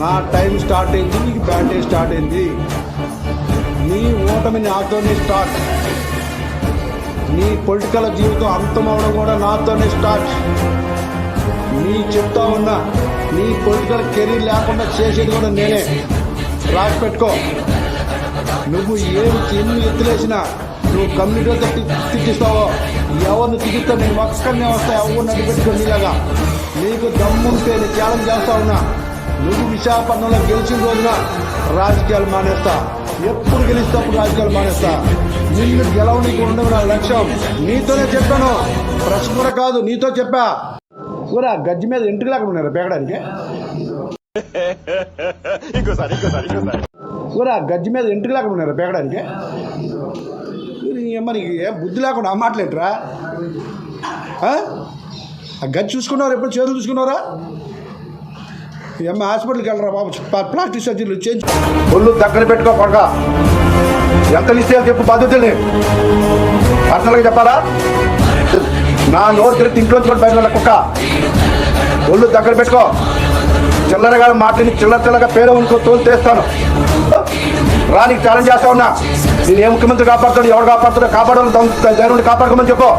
నా time start అయింది నీకు బ్యాటరీ స్టార్ట్ అయింది. నీ ఓటమి నాతోనే స్టార్ట్. నీ పొలిటికల్ జీవితం అంతం అవడం కూడా నాతోనే స్టార్ట్. నీ చెప్తా ఉన్నా నీ పొలిటికల్ కెరీర్ లేకుండా చేసేది కూడా నేనే. రాసి పెట్టుకో. నువ్వు ఏమి ఎన్ని ఎత్తులేసినా నువ్వు కమ్యూనిటీతో తిట్టిస్తావో ఎవరిని తిట్టిస్తా నేను ఒక్కడనే వస్తా ఎవరు అడిపెట్టుకో నీలాగా. నీకు దమ్ముంటే నేను త్యాగం చేస్తా ఉన్నా. నువ్వు విశాఖపట్నంలో గెలిచిన రోజున రాజకీయాలు మానేస్తా. ఎప్పుడు గెలిస్తే అప్పుడు రాజకీయాలు మానేస్తా. నిన్ను గెలవనీకి ఉండడం నా లక్ష్యం. నీతోనే చెప్పాను. ప్రశ్న కూడా కాదు నీతో చెప్పా. ఊరా గజ్జి మీద ఇంటికి లేకుండా ఉన్నారు పేగడానికి ఇంకోసారి ఇంకోసారి ఇంకోసారి. ఊరా గజ్జి మీద ఇంటికి లేకుండా పేగడానికి ఏమో నీకు ఏం బుద్ధి లేకుండా ఆ మాటలేంట్రా? ఆ? ఆ గజ్జి చూసుకున్నారా? ఎప్పుడు చేతులు చూసుకున్నారా? ఏమో హాస్పిటల్కి వెళ్ళరా బాబు? ప్లాస్టిక్ సర్జరీలు చేంజ్ ఒళ్ళు దగ్గర పెట్టుకో కొడక ఎంత నిశ్చయాలు చెప్పు పద్ధతిని పర్సనల్గా చెప్పాలా? నా నోరు తిరిగి ఇంట్లో కూడా బయట కుక్క. ఒళ్ళు దగ్గర పెట్టుకో. చిల్లరగా మాటని చిల్లర చిల్లరగా పేరు అనుకో తోలు తీస్తాను. రానికి ఛాలెంజ్ చేస్తా ఉన్నా. నేను ఏ ముఖ్యమంత్రి కాపాడుతాడు ఎవరు కాపాడుతాడో కాపాడాలి ధైర్యం కాపాడుకోమని చెప్పు.